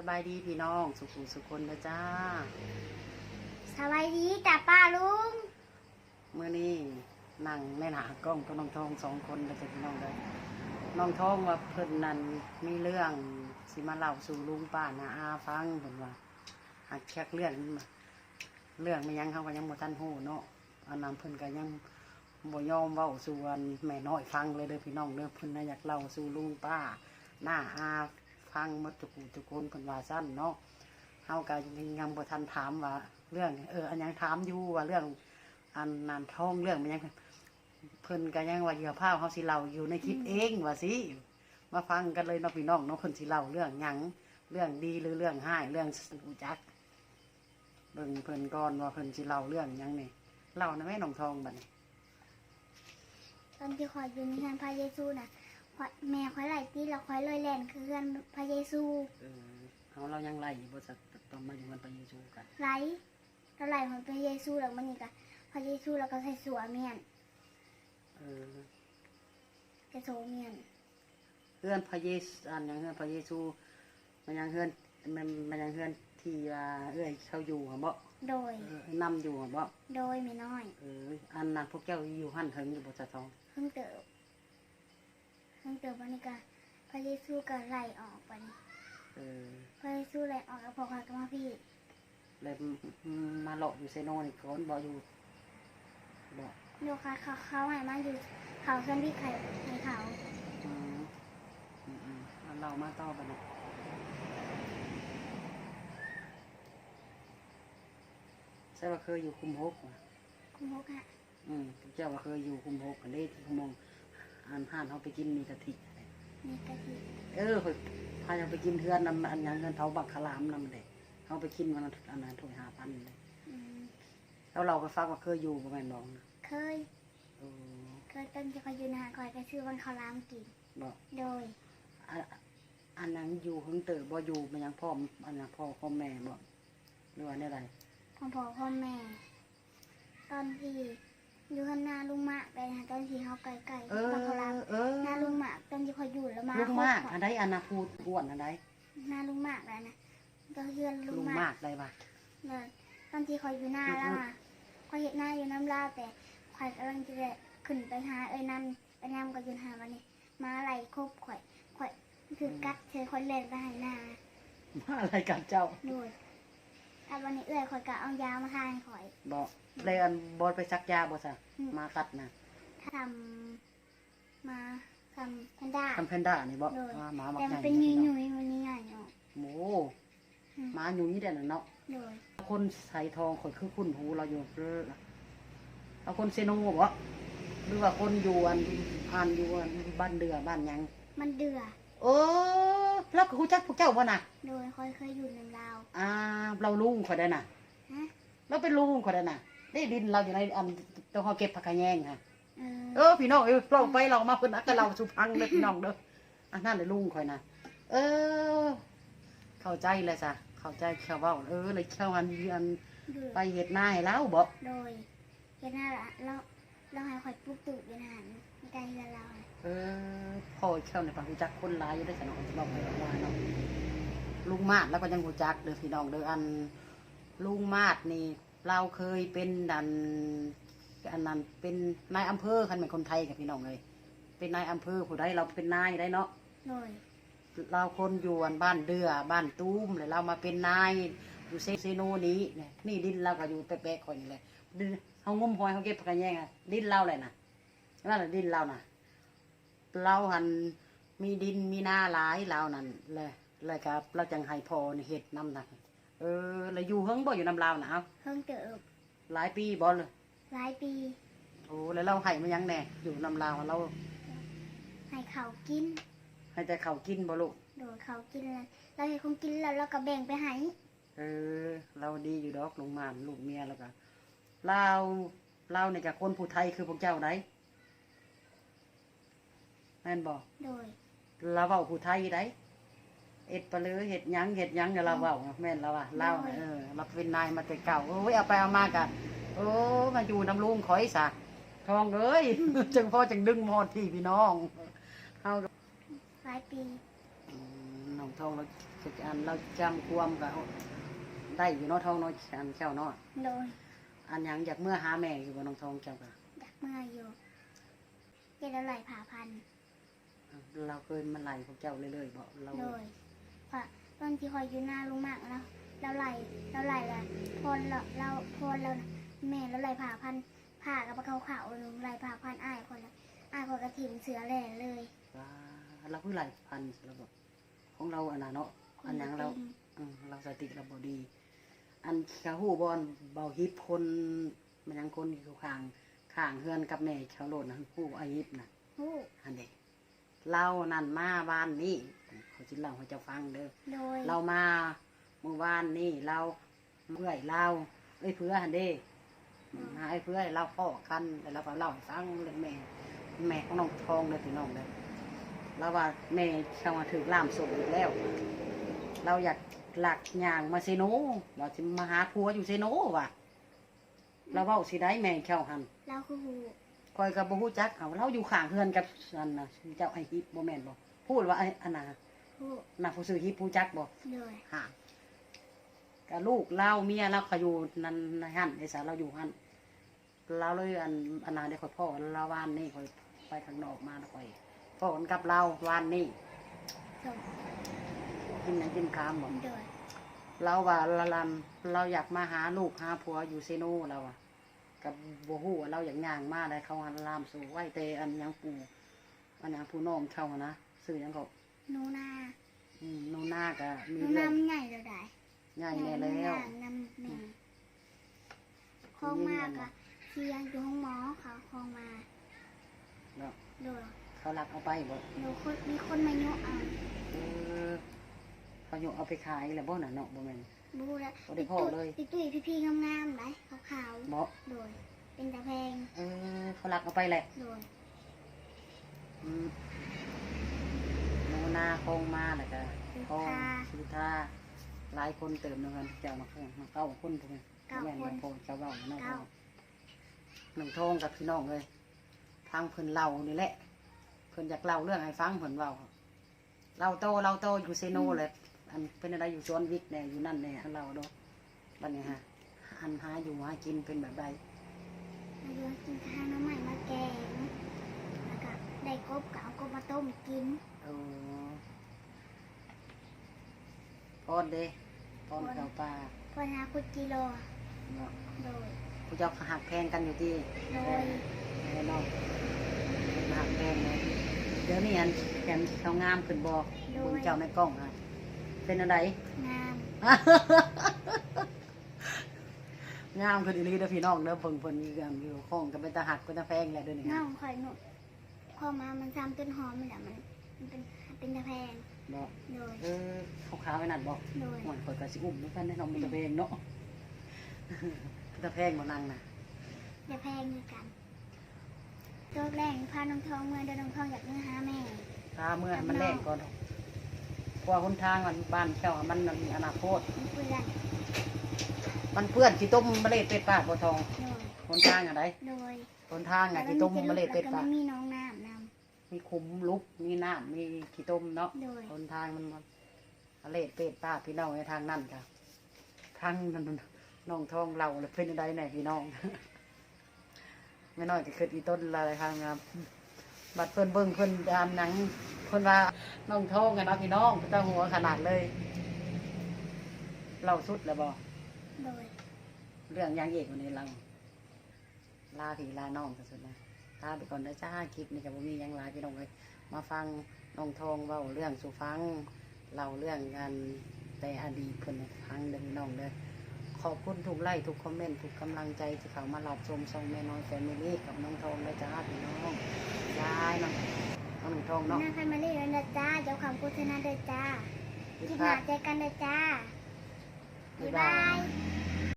สบายดีพี่น้อง สุขุสุคนนะจ้า สวัสดีจ้าป้าลุงเมื่อนี้นั่งในหนากล้องกับน้องทองสองคนนะจ้ะพี่น้องเลยน้องทองว่าเพิ่นนั่นมีเรื่องสิมาเล่าสู่ลุงป้านาอาฟังเพิ่นว่าหักแชกเรื่องมาเรื่องไม่ยังเขาก็ยังบ่ทันฮู้เนาะอันนั้นเพิ่นก็ยังบ่ยอมเว้าสู่อันแม่น้อยฟังเลยเด้อพี่น้องเด้อเพิ่นน่ะอยากเล่าสู่ลุงป้าหน้าอา ฟังหมดทุกผู้ทุกคนเพิ่นว่าซั่นเนาะเฮาก็ยังบ่ทันถามว่า เรื่อง เอออันยังถามอยู่ว่าเรื่อง อันนันท้องเรื่องมันยังเพิ่นก็ยังว่าเหยื่อผ้าเฮาสิเล่าอยู่ในคลิปเองว่าสิมาฟังกันเลยเนาะพี่น้องเนาะเพิ่นสิเล่าเรื่องหยังเรื่องดีหรือเรื่องห้ายเรื่องรู้จักเบิ่งเพิ่นก่อนว่าเพิ่นสิเล่าเรื่องหยังนี่เล่านะแม่น้องทองบัดนี้ตอนที่คอยอยู่ในเฮือนพระเยซูน่ะ ข้อยแม่คอยไหลตีแล้วคอยลอยแล่นคือเฮือนพระเยซูเออเฮาเรายังไล่บ่สักตอนมาอยู่มันไปอยู่ชูกันไหลแล้วไหลเหมือนพระเยซูแล้วมันนี่ก็พระเยซูแล้วก็ใส่สัวเมียนเออใส่โซเมียนเฮือนพระเยซูอันหยังเฮือนพระเยซู มันยังเฮือนมันมันยังเฮือนที่ว่าเอ้ยเขาอยู่หั่นบ่โดย เออนำอยู่หั่นบ่โดยไม่น้อยเอออันนั้นพวกเจ้าอยู่หั่นถึงอยู่บ่จะทองเพิ่งเติบ เพิ่งเติบวันนี้ก็พระเยซูก็ไหลออกไปนี่เออพระเยซูไหลออกแล้วพอคอยก็มาพี่เลยมาหลอกอยู่ไซโนนี่ก่อนบ่อยู่บ่โยคะเขาเขาให้มาอยู่เขาเส้นที่ไข่ในเขาอืมอืมอืมอันเรามาต่อไปนะใช่ว่าเคยอยู่คุมหกว่ะคุณพกฮะอืมพวกเจ้าว่าเคยอยู่คุมหกกันได้ที่คุมมอง อันห้านเขาไปกินมีกะทิ มีกะทิเออข้อยพายังไปกินเทือนนำอันหยังเงินเผาบักขลามนำเด็เขาไปกินวันละอันนั้นถ้วยห้าพันเลยอืมแล้วเราก็ฟังว่าเคยอยู่ประมาณบอกนะเคย เออเคยต้นจะคอยอยู่นาคอยก็ชื่อวันเขาวหลามกิน บอกโดย อันอันนั้นอยู่หึงเตอบ่อยู่มันยังพ่อมอันนั้นพ่อพ่อแม่บอกหรือว่าเนี่ยไร พ่อพ่อพ่อแม่ ตอนที่ อยู่ข้างหน้าลุงหมากไปนะตอนที่เขาไก่ไก่เออวันเขาวหลามเออหน้าลุงหมากตอนที่คอยอยู่แล้วมาลุงมากครบอันใดอันนาพูดอ้วนอันใดหน้าลุงหมากแล้วนะตอนเฮือนลุลุงงหมามากกได้ปะเนี่ยตอนที่คอยอยู่หน้าแล้วอะคอยเห็นหน้าอยู่น้ำลาวแต่คอยกำลังจะขึ้นไปหาเอ้ยน้ำเอ้ยน้ำก็อยู่หาวันนี้มาอะไรครบข่อยข่อยคือกัดเธอคอยเล่นไปหาหน้ามาอะไรกับเจ้าดูดอันวันนี้เอ้ยข่อยกะเอายามาทานข่อยบอก เลยอันบอลไปซักยาบ่ซะอืม มากัดนะทำมาทำแพนด้า ทำแพนด้านี่บอกโดย ว่าหมาบักแต่ใหมัญ่นเป็นยุยยุยมันใหญ่ๆเนาะ โอ้อืม หมาอยู่นี่แต่น่ะเนาะโดยคนใส่ทองข่อยคือคุณหูเราอยู่เออเอาคนเซโนบ่หรือว่าคนอยู่อันอ่านอยู่อันบ้านเดือบ้านหยัง มันเดือเออแล้วก็ฮู้จักพวกเจ้าบ่น่ะ โดยคอยเคยอยู่ในลาวอ่า เราลุงข่อยได้น่ะ ฮะเราเป็นลุงข่อยได้น่ะ ได้ดินเราอยู่ในอันตัวเฮาเก็บผักกะแยงค่ะเออเออพี่น้องเออเราไปเรามาเพิ่นอักกะเราสุพังเด้อพี่น้องเด้ออันนั้นเลยลุงข่อยน่ะเออ เข้าใจเลยจ้ะเข้าใจเขาเว้าเออเลยเข้าอันอันเดือไปเฮ็ดนาให้แล้วบ่โดยเห็นหน้าละเราเราให้ข่อยปลุกตื่นเป็นอาหารในการเฮือนเราอะเออพ่อเข้าในฝังรู้จักคนหลายอยู่ได้อจ้ะเนาะจะบอกไปบอกว่าเนาะลุงมาดแล้วก็ยังรู้จักเด้อพี่น้องเด้ออันลุงมาดนี่ เราเคยเป็นดันอันนั้นเป็นนายอำเภอคันเป็นคนไทยกับพี่น้องเลย เป็นนายอำเภอผู้ใดเราเป็นนายได้เนาะ โดยเราคนอยู่อันบ้านเดือบ้านตุ้มเลยเรามาเป็นนายอยู่เซเซโนนี้เนี่ยนี่ดินเราก็อยู่แปะๆคอยนี่เลยดินเขางมหอยเขาเก็บผักกระแยงอะดินเราเลยนะนั่นแหละดินเรานะเราหันมีดินมีนาหลายเรานั่นเลยเลยครับเราจังให้พอนี่เห็ดน้ำหนัก เออแล้วอยู่เฮิงบ่อยู่น้ำลาวนะเอาเพิ่งเติบหลายปีบ่เลยหลายปีโอ้แล้วเราให้มันยังแน่อยู่น้ำลาวเราให้เขากิน ให้แต่เขาวกินบ่ลูกโดยเขากินแล้วเราให้คงกินแล้วเราก็แบ่งไปให้เออ เราดีอยู่ดอกลุงมานลูกเมียแล้วก็เราเราเนี่ยกับคนผู้ไทยคือพวกเจ้าไดแม่นบอกโดย เราเว้าผู้ไทยได เอ็ดปะเลยเห็ดหยังเห็ดหยังเนี่ยเราเว้าแม่นเราว่าเราเออเราเป็นนายมาแต่เก่าโอ้ยเอาไปเอามากันโอ้มาอยู่น้ำลุงขอยสะทองเอ้ยจึงพ่อจึงดึงหมอดที่พี่น้องเฮาหลายปีอืมน้องทองเราจะอันเราจำความก็ได้อยู่เนาะทองเนาะอันเจ้าเนาะโดยอันหยังอยากเมื่อหาแม่อยู่บ่น้องทองเจ้าก็ดักเมื่ออยู่เจดไหลผ่าพันธุ์เราเคยมาไล่พวกเจ้าเรื่อยๆบ่เรา โดย เพราะตอนที่คอยอยู่หน้าลุงมากแล้วเราไหลเราไหลเลยพอเราเราพอเราน่ะแม่เราไหลผ่าพันธุ์ผ่ากับปลาเขาขาวหนึ่งไหลผ่าพันธุ์อ้ายคนละอ้ายคนกระถิ่นเสือแหล่เลยว่าเราคือไล่พันธุ์เราบ่ของเราอันน่ะเนาะอันหยังเราอืมเราสติเราบ่ดี อันกะฮู้บอนเบาฮิปคนมันยังคนอยู่ข้างข้างเฮือนกับแม่ชาวโลดนะฮู้อาฮิปน่ะฮู้อันเด็กเรานั่นมาบ้านนี้ เขาจิเล่าให้เจ้าฟังเด้อโดย เรามาเมื่อวานนี่เราเมื่อยเราเอ้ยเพื่อหันเด้มาไอ้เพื่อเราพ่อกันแล้วเราก็เล่าให้ฟังเรื่องแม่ แม่ของน้องทองเลยพี่น้องเลยเราว่าแม่เข้ามาถึงล่ามส่งอีกแล้ว เราอยากหลักอย่างมาเซโนเราจะมาหาผัวอยู่เซโนว่ะเราเว้าสิได้แม่เข้าหัน เราคือฮู้คอยกับบ่ฮู้จักเอาเราอยู่ข้างเฮือนกับอันน่ะเจ้าไอ้ฮิปบ่แม่นบ่พูดว่าไอ้อันน่ะฮู้น่ะผู้ซื้อฮิปผู้จักบ่โดยห่างกับลูกเราเมียเราก็อยู่นั่นในหั่นไอ้สาวเราอยู่หั่นเราเลยอันอันน่ะได้คอยพ่อเราวานนี่คอยไปข้างนอกมาแล้วคอยพ่อกันกับเราวานนี่ส่งกินหยังกินคามบ่โดยเราว่าละลันเราอยากมาหาลูกหาผัวอยู่เซโนเราอะกับโบฮู้ว่าเราอยากย่างมาได้เขาหันลามสู่ไหวเตอันหยังปูอันหยังผู้น้องเขาอะนะซื้อหยังเขา หนูนาอืมโนหน้าก็หมีนูเรื่นาองมันใหญ่เราได้ใหญ่แน่แล้ว นำแม่คลองมากอะเทียงอยู่ห้องหมอเขาคลองมาเนาะโดยเขาลักเอาไปบ่หนูคนมีคนมาโยกเอาเออเขาอยู่เอาไปขายแล้วบ่น่ะเนาะบ่แม่น บูแล้วบ่ได้พอเลยตุ้ยตุ้ยพี่ๆงามๆไหมขาวบ่ๆโดยเป็นตะแพงเออเขาลักเอาไปแหละโดยอืมโนหน้าคงมาแล้วก็คือคงทาสุธาหลายคนเติมนึงกันเจ้ามาเพิ่มมาเก้าคนพวกนี้เก้าแม่นคบ่นพอเจ้าเว้าเนาะเก้าหนึ่งทองกับพี่น้องเลย ทางเพิ่นเล่านี่แหละ เพิ่นอยากเล่าเรื่องให้ฟังเพิ่นเว้าเราโตเราโตอยู่เซโนเลยอันเป็นอะไรอยู่สวนวิกแน่อยู่นั่นแน่อันเราเนาะบัดนี้ฮะหันหาอยู่หากินเป็นแบบใดมาโยนกินข้าวน้ำใหม่มาแกงแล้วก็ได้กบก็เอากบมาต้มกินเออ พอดเด้พอดเก่าปลาพอนาคุดกิโลเนาะโดยผู้เจ้าหักแพงกันอยู่ที่โดยเออเนาะหักแพงเลยเดี๋ยวนี้อันแขนเขางามขึ้นบอกโดเบิ่งยเจ้าในกล้องฮะเป็นอะไรงามงามขึ้นอีหลีเด้อพี่น้องเด้อเพิ่นเพิ่นอยู่กันอยู่ข้องกันเป็นตาหักเป็นตาแพงแหละเด้อนี่น้ฮะองคอยหนุพอมามันซ้ำต้นหอมมันแหละมัน มันเป็นเป็นตะแพงบอกโดยเออขาวๆไว้นั่นบอกโดยหวานข่อยก็สิอุ้มเหมือนกันแน่นอนเป็นตาแพงเนาะเป็นตาแพงบ่นั่งน่ะตะแพงคือกันตัวแรกพาน้องทองเมื่อเดินน้องทองอยากเมื่อหาแม่พาเมื่อให้มันแรกก่อนเพราะว่าหนทางมันบ้านเจ้ามันมันมีอนาคตมันเปื่อนมันเพื่อนขี้ต้มเมล็ดเป็ดปากบ่ทองโดยหนทางอะไรโดยหนทางอะขี้ต้มเมล็ดเป็ดแล้วก็ปากไม่มีน้องน้ำน มีขุมลุกมีน้ำมีขี้ต้มเนาะำโดยหนทางมันมันเมล็ดเป็ดปากพี่น้องในทางนั่นค่ะทางนั้นน้องทองเราเลยเป็นอะไรไหนพี่น้อง ไม่น้อยก็เกิดอีต้นอะไรทางงามบัดเพิ่นเบิ่งเพิ่นอ่านหนังเพิ่นว่าน้องทองกันเนาะพี่น้องเจ้าหัวขนาดเลยเล่าสุดแล้วบ่ โดย เรื่องยังเอกวันนี้เราลาพี่ลาน้องสุดๆนะ ลาไปก่อนนะจ้าคลิปนี้กับมีหยังหลายพี่น้องเลยมาฟังน้องทองเว้าเรื่องสู่ฟังเล่าเรื่องกันแต่อดีตเพิ่นให้ฟังเด้อพี่น้องเด้อขอบคุณทุกไลค์ทุกคอมเมนต์ทุกกำลังใจที่เขามารับชมช่องแม่น้อยแฟมิลี่กับน้องทองเลยจ้าพี่น้องยายน้องน้องทองหน้าเนาะใครมาเล่นเด้อจ้าเจ้าความโฆษณาเด้อจ้าคลิปคลิปหภาน้าพเจอกันเด้อจ้าบ๊าบ๊ายยบาบายย